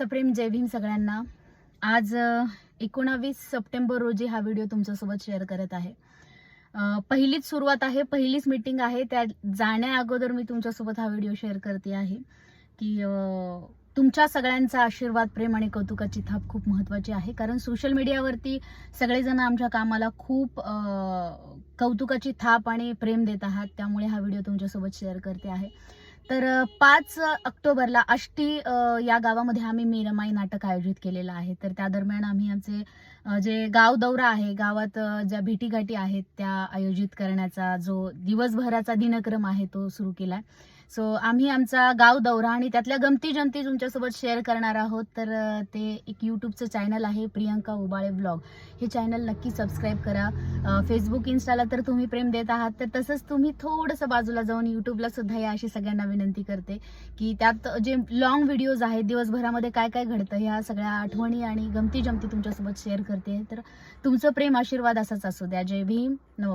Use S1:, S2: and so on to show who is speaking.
S1: सप्रेम जय भीम सगळ्यांना. आज एकोणावीस सप्टेंबर रोजी हा व्हिडिओ तुमच्यासोबत शेअर करत आहे. पहिलीच सुरुवात आहे पहिलीच मीटिंग आहे. त्या जाण्या अगोदर मी तुमच्यासोबत हा व्हिडिओ शेअर करते आहे की तुमच्या सगळ्यांचा आशीर्वाद प्रेम आणि कौतुकाची थाप खूप महत्वाची आहे. कारण सोशल मीडियावरती सगळेजण आमच्या कामाला खूप कौतुकाची थाप आणि प्रेम देत आहात त्यामुळे हा व्हिडिओ तुमच्यासोबत शेअर करते आहे. तर पाच ऑक्टोबरला आष्टी या गावामध्ये आम्ही मीरमाई नाटक आयोजित केलेलं आहे. तर त्या दरम्यान आम्ही आमचे जे गाव दौरा आहे गावात ज्या भेटीगाठी आहेत त्या आयोजित करण्याचा जो दिवसभराचा दिनक्रम आहे तो सुरू आहे सो आम्ही आमचा गाव दौरा आणि त्यातल्या गमती जमती तुमच्यासोबत शेअर करणार आहोत. तर ते एक यूट्यूबचं चॅनल आहे प्रियंका उबाळे ब्लॉग हे चॅनल नक्की सबस्क्राईब करा. फेसबुक इन्स्टाला तर तुम्ही प्रेम देत आहात. तर तसंच तुम्ही थोडंसं बाजूला जाऊन युट्यूबला सुद्धा या अशी सगळ्यांना विनंती करते की त्यात जे लॉंग व्हिडिओज आहेत दिवसभरामध्ये काय काय घडतं ह्या सगळ्या आठवणी आणि गमती जमती तुमच्यासोबत शेअर करते. तर तुमचं प्रेम आशीर्वाद असाच असू द्या. जय भीम. नमस्कार.